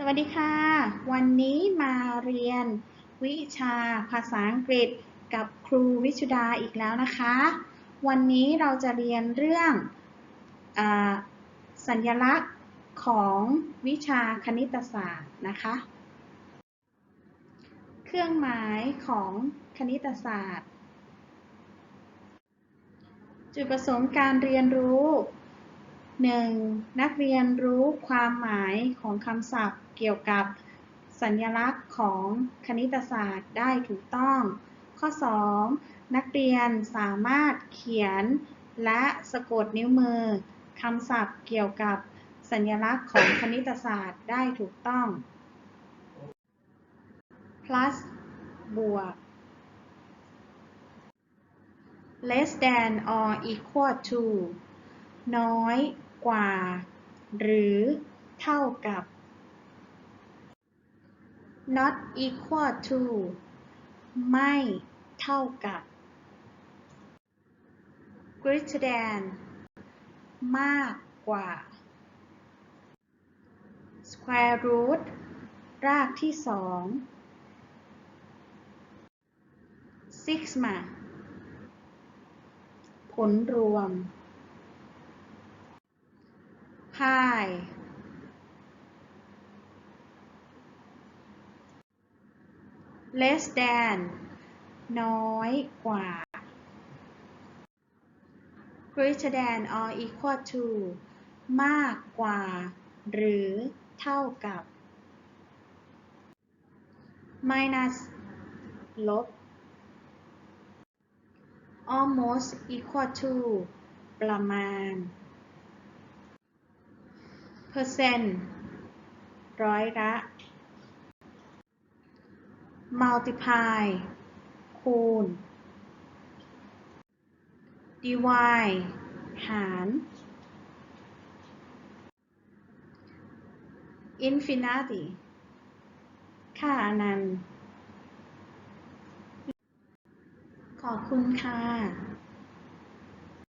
สวัสดีค่ะ วันนี้มาเรียนวิชาภาษาอังกฤษกับครูวิชุดาอีกแล้วนะคะ วันนี้เราจะเรียนเรื่องอสัญลักษณ์ของวิชาคณิตศาสตร์นะคะ เครื่องหมายของคณิตศาสตร์ จุดประสงค์การเรียนรู้ 1. นักเรียนรู้ความหมายของคำศัพท์เกี่ยวกับสัญลักษณ์ของคณิตศาสตร์ได้ถูกต้อง ข้อ 2. นักเรียนสามารถเขียนและสะกดนิ้วมือคำศัพท์เกี่ยวกับสัญลักษณ์ของคณิตศาสตร์ได้ถูกต้อง plus บวก less than or equal to น้อย กว่า หรือเท่ากับ not equal to ไม่เท่ากับ greater than มากกว่า square root รากที่สอง sigma ผลรวม pi less than น้อยกว่า greater than or equal to มากกว่า หรือเท่ากับ minus ลบ almost equal to ประมาณ เปอร์เซ็นต์ร้อยละ multiply คูณ divide หาร infinity ค่าอนันต์ ขอบคุณค่ะ